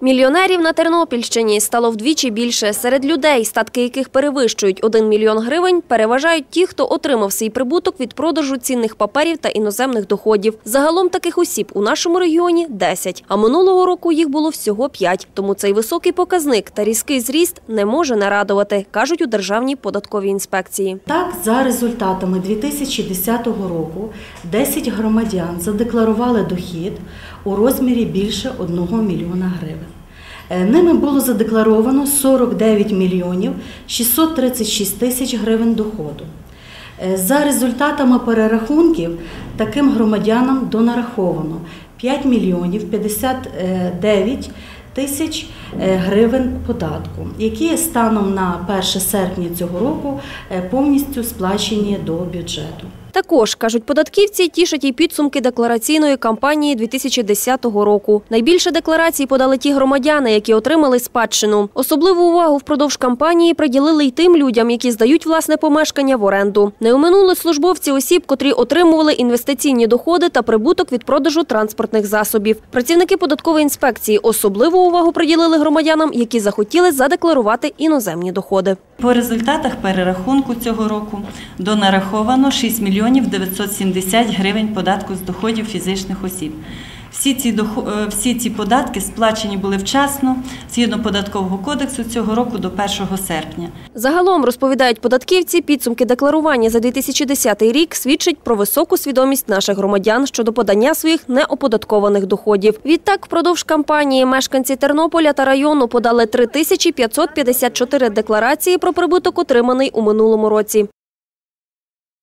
Мільйонерів на Тернопільщині стало вдвічі більше. Серед людей, статки яких перевищують 1 мільйон гривень, переважають ті, хто отримав свій прибуток від продажу цінних паперів та іноземних доходів. Загалом таких осіб у нашому регіоні 10, а минулого року їх було всього 5. Тому цей високий показник та різкий зріст не може не радувати, кажуть у Державній податковій інспекції. Так, за результатами 2010 року 10 громадян задекларували дохід у розмірі більше 1 мільйона гривень. Е, Ними було задекларовано 49 мільйонів 636 тисяч гривень доходу. Е, За результатами перерахунків таким громадянам донараховано 5 мільйонів 59 тисяч е, гривень податку, які станом на 1 серпня цього року повністю сплачені до бюджету. Також, кажуть податківці, тішать і підсумки деклараційної кампанії 2010 року. Найбільше декларацій подали ті громадяни, які отримали спадщину. Особливу увагу впродовж кампанії приділили й тим людям, які здають власне помешкання в оренду. Не оминули службовці осіб, котрі отримували інвестиційні доходи та прибуток від продажу транспортних засобів. Працівники податкової інспекції особливу увагу приділили громадянам, які захотіли задекларувати іноземні доходи. По результатах перерахунку цього року донараховано 6 мільйонів 970 гривень податку з доходів фізичних осіб. Всі ці, е, всі ці податки сплачені були вчасно, згідно податкового кодексу цього року до 1 серпня. Загалом, розповідають податківці, підсумки декларування за 2010 рік свідчать про високу свідомість наших громадян щодо подання своїх неоподаткованих доходів. Відтак, впродовж кампанії мешканці Тернополя та району подали 3554 декларації про прибуток, отриманий у минулому році.